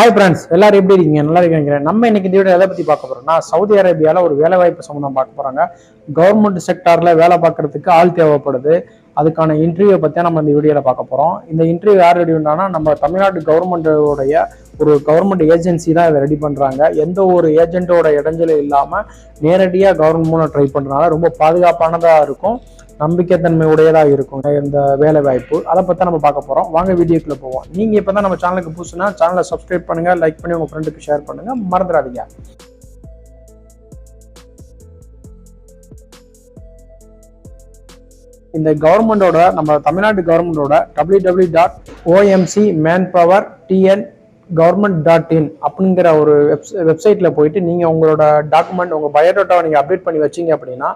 Hi friends எல்லாரும் எப்படி இருக்கீங்க? நல்லா இருக்கீங்க நம்ம இன்னைக்கு இந்த வீடியோ எதை பத்தி பார்க்க போகிறோம்னா சவுதி அரேபியாவில் ஒரு வேலை வாய்ப்பு சம்மந்தம் பார்க்க போறாங்க. கவர்மெண்ட் செக்டார்ல வேலை பார்க்கறதுக்கு ஆள் தேவைப்படுது. அதுக்கான இன்டர்வியூ பத்தி நம்ம இந்த வீடியோவில் பார்க்க போகிறோம் இந்த இன்டர்வியூ யார் ரெடி பண்ணாங்கன்னா நம்ம தமிழ்நாடு கவர்மெண்ட்டோடைய ஒரு கவர்மெண்ட் ஏஜென்சி தான் இதை ரெடி பண்ணுறாங்க எந்த ஒரு ஏஜென்ட்டோட இடைஞ்சலும் இல்லாமல் நேரடியாக கவர்மெண்ட் மூலம் ட்ரை பண்ணுறதுனால ரொம்ப பாதுகாப்பானதாக இருக்கும். நம்பிக்கைத்தன்மை உடையதாக இருக்கும். இந்த வேலை வாய்ப்பு அதை பற்றி நம்ம பார்க்க போகிறோம் வாங்க வீடியோக்குள்ள போவோம். நீங்கள் இப்போ தான் நம்ம சேனலுக்கு புதுசுனா சேனலை சப்ஸ்கிரைப் பண்ணுங்கள் லைக் பண்ணி உங்கள் ஃப்ரெண்டுக்கு ஷேர் பண்ணுங்கள் மறந்துடாதீங்க. இந்த கவர்மெண்டோட நம்ம தமிழ்நாடு கவர்மெண்டோட W W dot OMC man power TN government dot in அப்படிங்கிற ஒரு வெப்ஸ் வெப்சைட்டில் போயிட்டு நீங்கள் உங்களோட டாக்குமெண்ட் உங்கள் பயோடேட்டாவை நீங்கள் அப்டேட் பண்ணி வச்சீங்க அப்படின்னா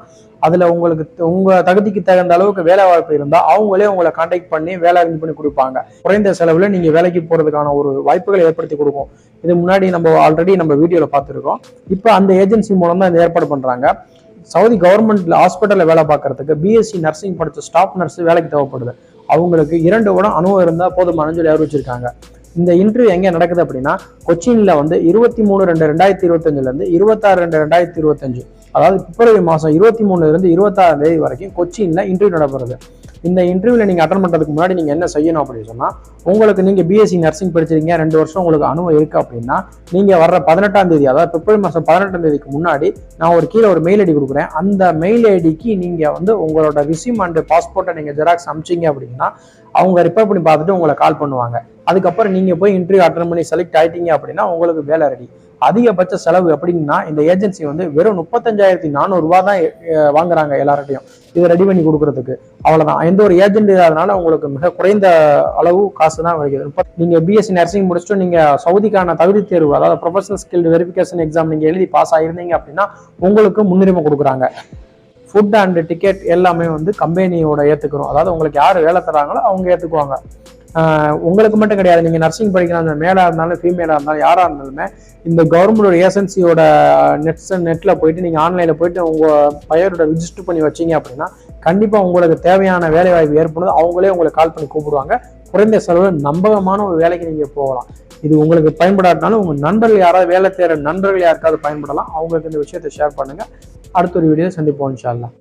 அதில் உங்களுக்கு உங்கள் தகுதிக்கு தகுந்த அளவுக்கு வேலை வாய்ப்பு இருந்தால் அவங்களே உங்களை காண்டாக்ட் பண்ணி வேலை அரேஞ்ச் பண்ணி கொடுப்பாங்க. குறைந்த செலவில் நீங்கள் வேலைக்கு போகிறதுக்கான ஒரு வாய்ப்புகளை ஏற்படுத்தி கொடுக்கும். இது முன்னாடி நம்ம ஆல்ரெடி நம்ம வீடியோவில் பார்த்துருக்கோம். இப்போ அந்த ஏஜென்சி மூலம் தான் இந்த ஏற்பாடு பண்ணுறாங்க சவுதி கவர்மெண்ட்ல ஹாஸ்பிட்டலில் வேலை பார்க்கறதுக்கு பிஎஸ்சி நர்சிங் படித்த ஸ்டாஃப் நர்ஸ் வேலைக்கு தேவைப்படுது. அவங்களுக்கு இரண்டு வருடம் அனுபவம் இருந்தால் போதுமான சொல்லி அறிவிச்சிருக்காங்க. இந்த இன்டர்வியூ எங்கே நடக்குது அப்படின்னா கொச்சின்ல வந்து இருபத்தி மூணு ரெண்டு ரெண்டாயிரத்தி இருபத்தஞ்சிலேருந்து இருபத்தாறு ரெண்டு ரெண்டாயிரத்தி இருபத்தஞ்சு. அதாவது பிப்ரவரி மாதம் இருபத்தி மூணுலேருந்து இருபத்தாறு இருபத்தாறாம் தேதி வரைக்கும் கொச்சினில் இன்டர்வியூ நடைபெறுது. இந்த இன்டர்வியூல நீங்க அட்டன் பண்றதுக்கு முன்னாடி நீங்க என்ன செய்யணும் அப்படின்னு சொன்னா உங்களுக்கு நீங்க பிஎஸ்சி நர்சிங் படிச்சிருக்கீங்க ரெண்டு வருஷம் உங்களுக்கு அனுபவம் இருக்கு அப்படின்னா நீங்க வர்ற பதினெட்டாம் தேதி அதாவது பிப்ரவரி மாதம் பதினெட்டாம் தேதிக்கு முன்னாடி நான் ஒரு கீழே ஒரு மெயில் ஐடி கொடுக்குறேன். அந்த மெயில் ஐடிக்கு நீங்க வந்து உங்களோட ரிசியூம் அண்ட் பாஸ்போர்ட்டை நீங்க ஜெராக்ஸ் அமிச்சிங்க அப்படின்னா அவங்க ரிப்பேர் பண்ணி பார்த்துட்டு உங்களை கால் பண்ணுவாங்க. அதுக்கப்புறம் நீங்க போய் இன்டர்வியூ அட்டன் பண்ணி செலக்ட் ஆயிட்டீங்க அப்படின்னா உங்களுக்கு வேலை ரெடி அதிகபட்ச செலவு எப்படின்னா இந்த ஏஜென்சி வந்து வெறும் முப்பத்தஞ்சாயிரத்தி நானூறு தான் வாங்குறாங்க எல்லார்ட்டையும் இதை ரெடி பண்ணி கொடுக்கறதுக்கு. அவ்வளவுதான். எந்த ஒரு ஏஜென்ட் இல்லாதனால உங்களுக்கு மிக குறைந்த அளவு காசு தான் வருகிறது. இப்போ நீங்க பிஎஸ்சி நர்சிங் முடிச்சுட்டு நீங்க சவுதிக்கான தகுதி தேர்வு அதாவது ப்ரொஃபஷனல் ஸ்கில் வெரிஃபிகேஷன் எக்ஸாம் நீங்க எழுதி பாஸ் ஆயிருந்தீங்க அப்படின்னா உங்களுக்கு முன்னுரிமை கொடுக்குறாங்க. ஃபுட் அண்ட் டிக்கெட் எல்லாமே வந்து கம்பெனியோட ஏத்துக்கிறோம். அதாவது உங்களுக்கு யார் வேலை தராங்களோ அவங்க ஏத்துக்குவாங்க. உங்களுக்கு மட்டும் கிடையாது. நீங்கள் நர்சிங் படிக்கலாம் மேலாக இருந்தாலும் ஃபீமேலாக இருந்தாலும் யாராக இருந்தாலுமே இந்த கவர்மெண்டோட ஏசன்சியோட நெட்ஸ் நெட்டில் போயிட்டு நீங்கள் ஆன்லைனில் போயிட்டு உங்கள் பையரோட ரிஜிஸ்டர் பண்ணி வச்சீங்க அப்படின்னா கண்டிப்பாக உங்களுக்கு தேவையான வேலைவாய்ப்பு ஏற்படுது அவங்களே உங்களுக்கு கால் பண்ணி கூப்பிடுவாங்க. குறைந்த செலவு நம்பகமான ஒரு வேலைக்கு நீங்கள் போகலாம். இது உங்களுக்கு பயன்படாட்டாலும் உங்கள் நண்பர்கள் யாராவது வேலை தேடுற நண்பர்கள் யாருக்காவது பயன்படலாம். அவங்களுக்கு இந்த விஷயத்தை ஷேர் பண்ணுங்கள் அடுத்த ஒரு வீடியோ சந்திப்போம் இன்ஷால்லாம்